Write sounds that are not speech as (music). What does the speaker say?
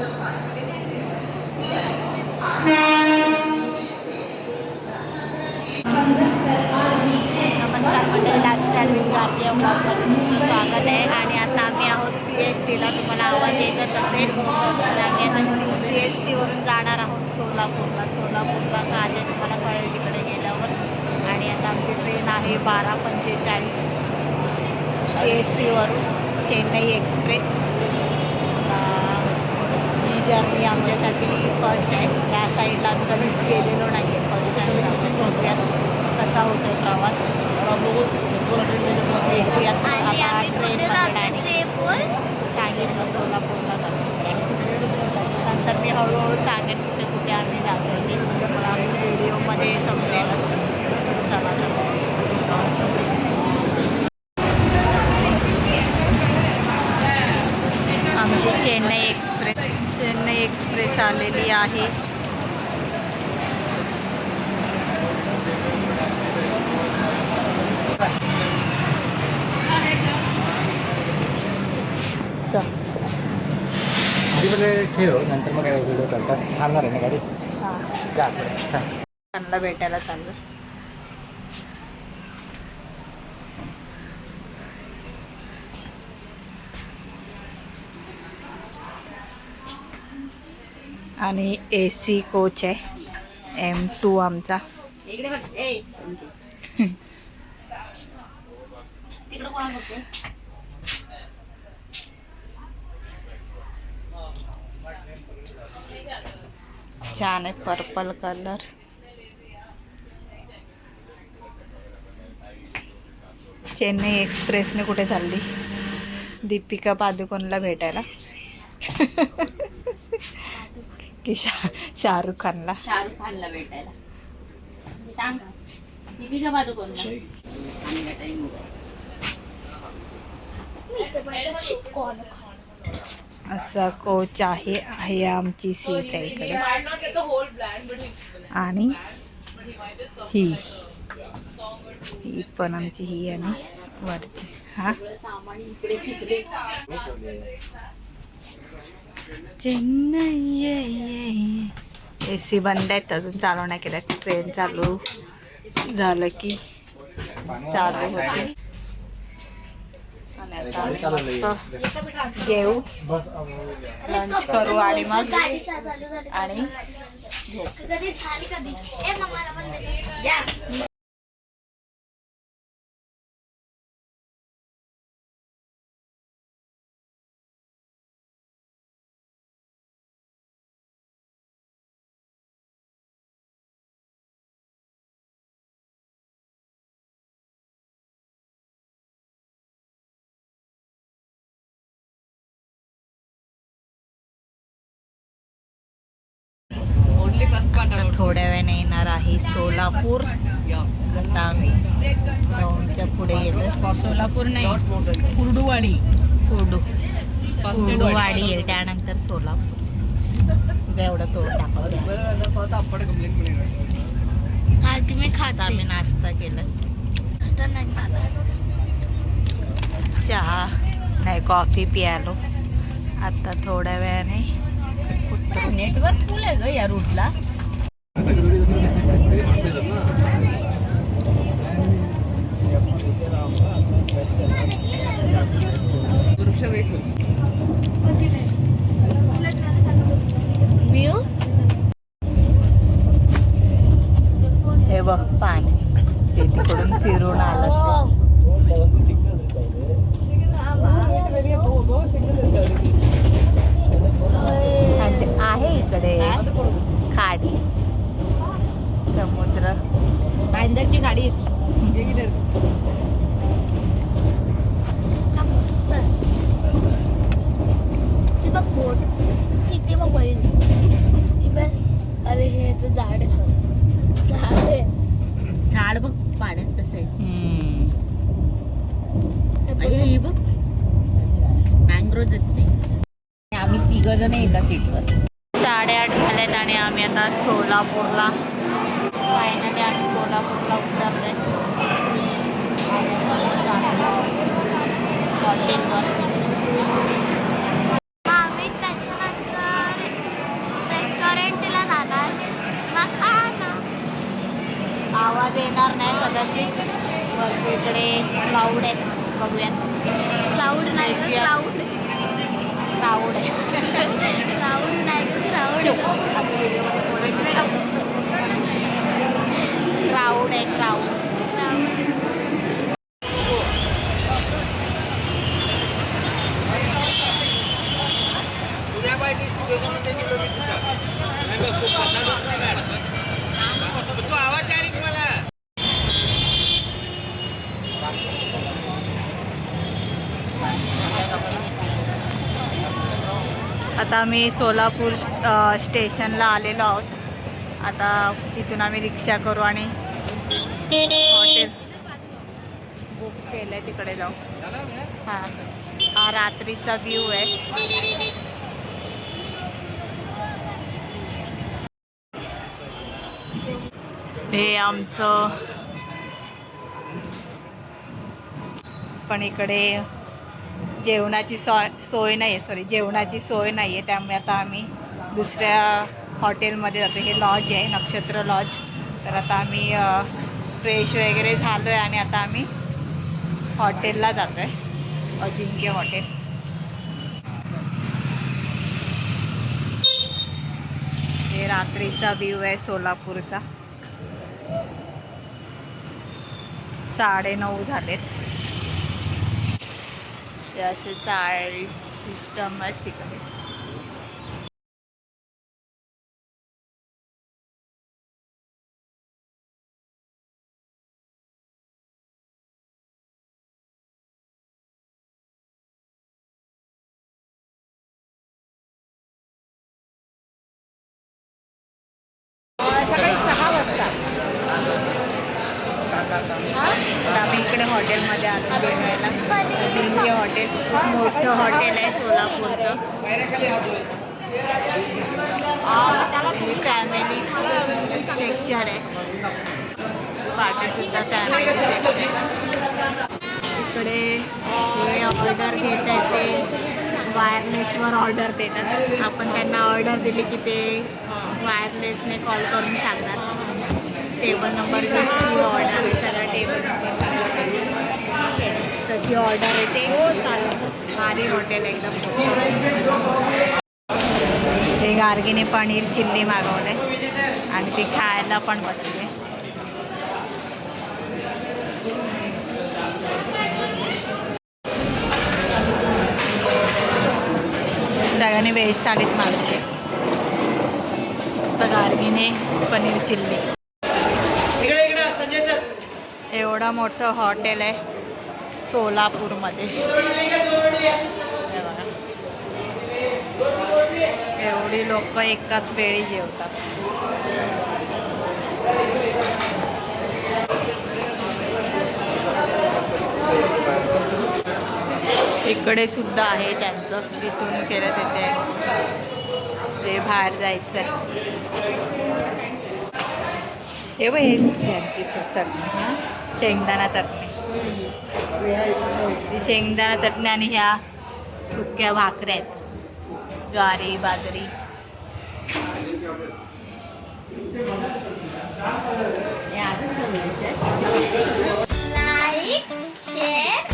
नमस्कार मंडळी lifestyle with Gargi ब्लॉगमध्ये तुमचं स्वागत आहे. आणि आता आम्ही आहोत सी एस टीला तुम्हाला आवाज येतच असेल. तर आम्ही आता सी एस टीवरून जाणार आहोत सोलापूरला. सोलापूरला का आले? तुम्हाला कळेल तिकडे गेल्यावर. आणि आता आमची ट्रेन आहे बारा पंचेचाळीस सी एस टीवरून चेन्नई एक्सप्रेस. ही जर्नी आमच्यासाठी फर्स्ट आहे त्या साईडला कधीच गेलेलो नाही आहे फर्स्ट टाईम आपण बघूयात कसा होतो प्रवास. आता ट्रेन ते बोल. सांगितलं सोलापूरला नंतर मी हळूहळू सांगेन कुठे कुठे आम्ही जातो ते. मला व्हिडिओमध्ये समजेलच चला चला आमची चेन्नई एक्सप्रेस चेन्नई एक्सप्रेस आलेली आहे. चल. ठेव नंतर मग व्हिडिओ करतात थांबणार आहे ना गाडी? भेटायला चाललो आणि ए सी कोच आहे. एम टू आमचा. छान आहे पर्पल कलर चेन्नई एक्सप्रेसने कुठे चालली? दीपिका पादुकोणला भेटायला. (laughs) की शा शाहरुख खानला शाहरुख खानला भेटायला. ते सांग. दीपिका पादुकोणला. आणि का time होता. असा कोच आहे आहे आमची सीट आहे इकडे. आणि ही. ही पण आमची ही आणि वरती. हा सगळं सामान इकडे तिकडे चेन्नई ए सी बंद आहेत अजून चालू नाही केलं. ट्रेन चालू झालं की चालू होते. जेऊ लंच करू आणि मग गाडी चा- चालू झाली. आणि थोड्या वेळाने येणार आहे सोलापूर. आता आम्ही दौंडच्या पुढे गेलो सोलापूर नाही कुर्डुवाडी. aid कुडूवाडी आहे त्यानंतर सोलापूर. एवढं थोडं टाकून हा की मी खात. आम्ही नाश्ता केला. नाही खाला चहा. नाही कॉफी प्यालो. आता थोड्या वेळाने नेटवर्क फुल आहे ग या रूटला. हे बघ पाणी. ते तिकडून फिरून आलं ते आहे इकडे खाडी समुद्र बांदरची गाडी येते बघ बोट तिथे बघ हे बघ. अरे हे झाड. झाड आहे झाड बघ पाण्यात कसं आहे. हे बघ. मँग्रोज आहेत ते आम्ही तिघ जण एका सीटवर साडेआठ झालेत आणि आम्ही आता सोलापूरला. फायनली आम्ही सोलापूरला उतरले हॉटेलवर आता आम्ही सोलापूर स्टेशनला आलेलो आहोत. आता इथून आम्ही रिक्षा करू आणि हॉटेल बुक केलं आहे तिकडे जाऊ हां हा रात्रीचा व्ह्यू आहे. हे आमचं पण इकडे जेवणाची सोय सोय नाही आहे सॉरी जेवणाची सोय नाही आहे त्यामुळे आता आम्ही दुसऱ्या हॉटेलमध्ये जातो हे लॉज आहे नक्षत्र लॉज तर आता आम्ही फ्रेश वगैरे झालो आहे आणि आता आम्ही हॉटेलला जातो आहे अजिंक्य हॉटेल. हे रात्रीचा व्ह्यू आहे सोलापूरचा. साडेनऊ झालेत. ते असे चाळीस सिस्टम आहेत तिकडे. हॉटेलमध्ये आलो जेवायला अजिंक्य हॉटेल खूप मोठं हॉटेल आहे सोलापूरचं. फॅमिली सेक्शन आहे. पार्टीसुद्धा फॅमिली इकडे हे ऑर्डर घेत आहेत ते वायरलेसवर ऑर्डर देतात. आपण त्यांना ऑर्डर दिली की ते वायरलेसने कॉल करून सांगणार टेबल नंबर वीसची ऑर्डर आहे सगळा टेबल नंबर तशी ऑर्डर येते भारी हॉटेल एकदम ते गार्गीने पनीर चिल्ली मागवले आणि ते खायला पण बसले. सगळ्यांनी व्हेज थालीच मागवले तर गार्गीने पनीर चिल्ली. एवढं मोठं हॉटेल आहे सोलापूरमध्ये. एवढी लोक एकाच वेळी जेवतात. इकडे सुद्धा आहे त्यांचं तिथून केलं तिथे ते बाहेर जायचं हे बघ हे यांची सु- हां. शेंगदाणा चटणी. शेंगदाणा चटणी आणि ह्या सुक्या भाकऱ्या आहेत. ज्वारी बाजरी. आजच लाईक शेअर